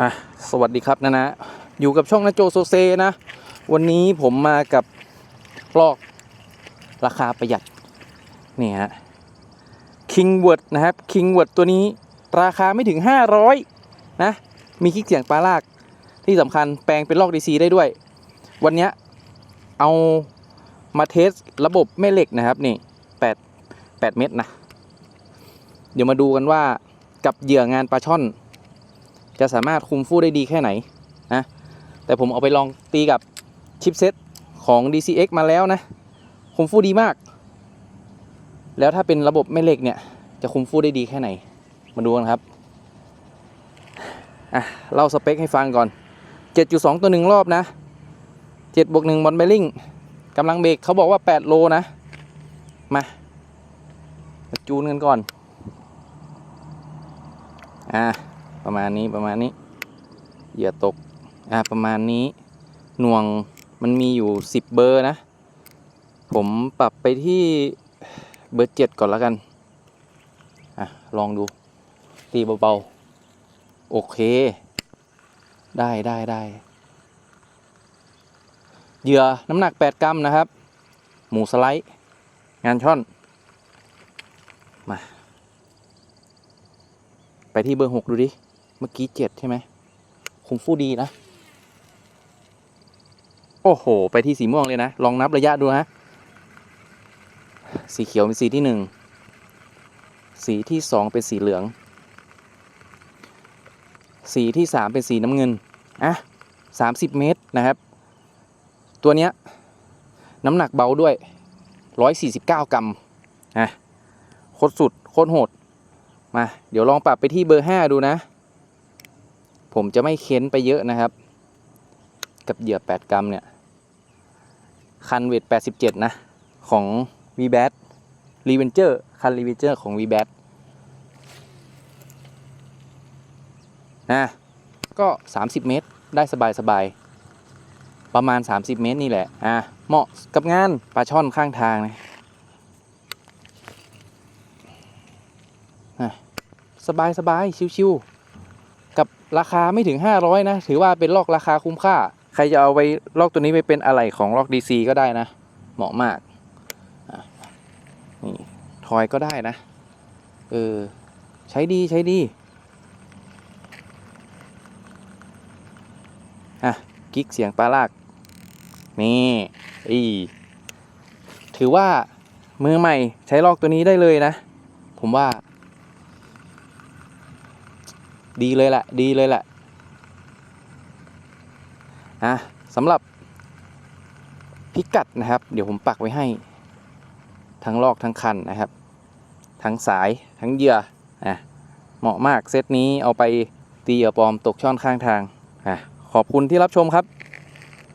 อะสวัสดีครับนะนะ อยู่กับช่องนะโจโซเซนะ วันนี้ผมมากับปลอกราคาประหยัดนี่ฮะ Kingword นะครับ Kingword ตัวนี้ราคาไม่ถึง 500 นะ มีคลิกเสียงปลาลาก ที่สำคัญแปลงเป็นลอก DC ได้ด้วย วันนี้เอามาเทสระบบแม่เหล็กนะครับนี่8 8เม็ดนะ เดี๋ยวมาดูกันว่ากับเหยื่องานปลาช่อน จะสามารถคุมฟู่ได้ดีแค่ไหนนะแต่ผมเอาไปลองตีกับชิปเซ็ตของ DCX มาแล้วนะคุมฟู่ดีมาก แล้วถ้าเป็นระบบแม่เหล็กเนี่ยจะคุมฟู่ได้ดีแค่ไหน มาดูกันครับอะเล่าสเปคให้ฟังก่อน 7.2 ตัวหนึ่งรอบนะ7บวก1บอลเบลลิงกำลังเบรกเขาบอกว่า 8 โลนะ มามาจูนกันก่อน อ่า ประมาณนี้ประมาณนี้เหยื่อตกอ่าประมาณนี้หน่วงมันมีอยู่ 10 เบอร์นะ ผมปรับไปที่เบอร์7ก่อนแล้วกันอะลองดู ตีเบาๆ โอเค ได้ได้ได้เหยื่อน้ำหนัก 8 กรัมนะครับ หมูสไลด์ งานช่อน มา ไปที่เบอร์ 6 ดูดิ เมื่อกี้7ใช่ไหมคุมฟู่ดีนะ โอ้โห ไปที่สีม่วงเลยนะ ลองนับระยะดูนะ สีเขียวเป็นสีที่หนึ่ง สีที่สองเป็นสีเหลือง สีที่สามเป็นสีน้ำเงิน อะสามสิบเมตรนะครับ ตัวเนี้ย น้ำหนักเบาด้วยร้อยสี่สิบเก้ากรัมนะโคตรสุด โคตรโหด มา เดี๋ยวลองปรับไปที่เบอร์ห้าดูนะ ผมจะไม่เค้นไปเยอะนะครับ กับเหยื่อ 8 กรัมเนี่ย คันเวท 87 นะ ของ v b a t r e v e n g e r คัน r e v e n g e r ของ v b a t นะก็ 30 เมตรได้สบายสบายๆประมาณ 30 เมตรนี่แหละ อะ เหมาะกับงานปลาช่อนข้างทางนะอะสบายสบายๆชิวๆกับ ราคาไม่ถึง 500 นะ ถือว่าเป็นลอกราคาคุ้มค่า ใครจะเอาไปลอกตัวนี้ไปเป็นอะไหล่ของลอก DC ก็ได้นะ เหมาะมากนี่ทอยก็ได้นะ เออ ใช้ดีใช้ดีอะกิ๊กเสียงปลาลาก นี่อีถือว่ามือใหม่ใช้ลอกตัวนี้ได้เลยนะ ผมว่า ดีเลยแหละ ดีเลยแหละอะสำหรับพิกัดนะครับ เดี๋ยวผมปักไว้ให้ ทั้งลอกทั้งคันนะครับ ทั้งสายทั้งเหยื่ออะเหมาะมากเซตนี้เอาไปตีเหยื่อปลอมตกช่อนข้างทางอะขอบคุณที่รับชมครับ